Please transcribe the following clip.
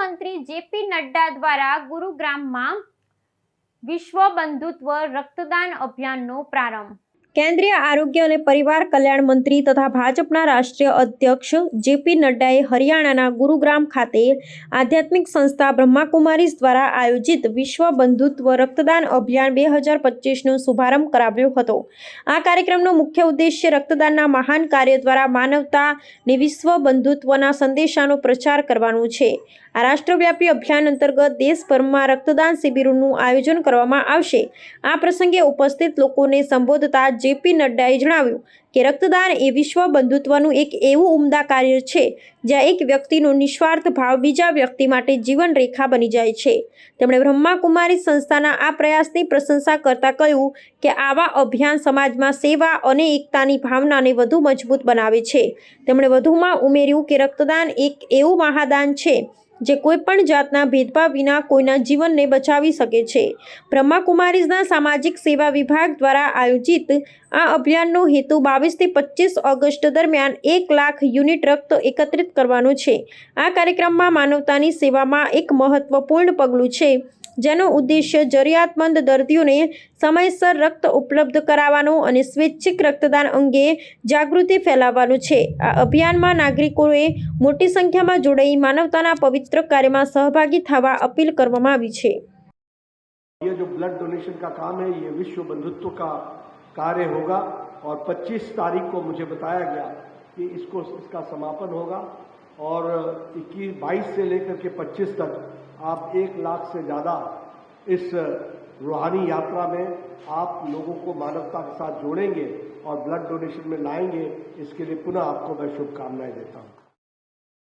મુખ્યમંત્રી જેપી નડ્ડા દ્વારા ગુરુગ્રામમાં વિશ્વ બંધુત્વ રક્તદાન અભિયાનનો પ્રારંભ. કેન્દ્રીય આરોગ્ય અને પરિવાર કલ્યાણ મંત્રી તથા ભાજપના રાષ્ટ્રીય અધ્યક્ષ જેપી નડ્ડાએ હરિયાણાના ગુરુગ્રામ ખાતે આધ્યાત્મિક સંસ્થા બ્રહ્માકુમારીઝ દ્વારા આયોજિત વિશ્વ બંધુત્વ રક્તદાન અભિયાન બે હજાર પચીસનો શુભારંભ કરાવ્યો હતો. આ કાર્યક્રમનો મુખ્ય ઉદ્દેશ્ય રક્તદાનના મહાન કાર્ય દ્વારા માનવતા ને વિશ્વ બંધુત્વના સંદેશાનો પ્રચાર કરવાનો છે. આ રાષ્ટ્રવ્યાપી અભિયાન અંતર્ગત દેશભરમાં રક્તદાન શિબિરોનું આયોજન કરવામાં આવશે. આ પ્રસંગે ઉપસ્થિત લોકોને સંબોધતા જેપી નડ્ડાએ જણાવ્યું કે રક્તદાન એ વિશ્વ બંધુત્વનું એક એવું ઉમદા કાર્ય છે, જ્યાં એક વ્યક્તિનો નિસ્વાર્થ ભાવ બીજા વ્યક્તિ માટે જીવન રેખા બની જાય છે. તેમણે બ્રહ્માકુમારી સંસ્થાના આ પ્રયાસની પ્રશંસા કરતા કહ્યું કે આવા અભિયાન સમાજમાં સેવા અને એકતાની ભાવનાને વધુ મજબૂત બનાવે છે. તેમણે વધુમાં ઉમેર્યું કે રક્તદાન એક એવું મહાદાન છે જે કોઈ પણ જાતના ભેદભાવ વિના કોઈના જીવનને બચાવી શકે છે. બ્રહ્માકુમારીઝના સામાજિક સેવા વિભાગ દ્વારા આયોજિત આ અભિયાનનો હેતુ બાવીસથી પચીસ ઓગસ્ટ દરમિયાન એક લાખ યુનિટ રક્ત એકત્રિત કરવાનો છે. આ કાર્યક્રમમાં માનવતાની સેવામાં એક મહત્વપૂર્ણ પગલું છે. જેનો ઉદ્દેશ્ય જરૂરિયાતમંદ દર્દીઓને સમયસર રક્ત ઉપલબ્ધ કરાવવાનો અને સ્વૈચ્છિક રક્તદાન અંગે જાગૃતિ ફેલાવવાનો છે આ અભિયાનમાં નાગરિકોએ મોટી સંખ્યામાં જોડાઈ માનવતાના પવિત્ર કાર્યમાં સહભાગી થવા અપીલ કરવામાં આવી છે ये जो ब्लड डोनेशन का काम है ये विश्व बंधुत्व का कार्य होगा और 25 तारीख को मुझे बताया गया कि इसको इसका समापन होगा और 21 22 से लेकर के 25 तक आप एक लाख से ज़्यादा इस रूहानी यात्रा में आप लोगों को मानवता के साथ जोड़ेंगे और ब्लड डोनेशन में लाएँगे, इसके लिए पुनः आपको मैं शुभकामनाएँ देता हूँ।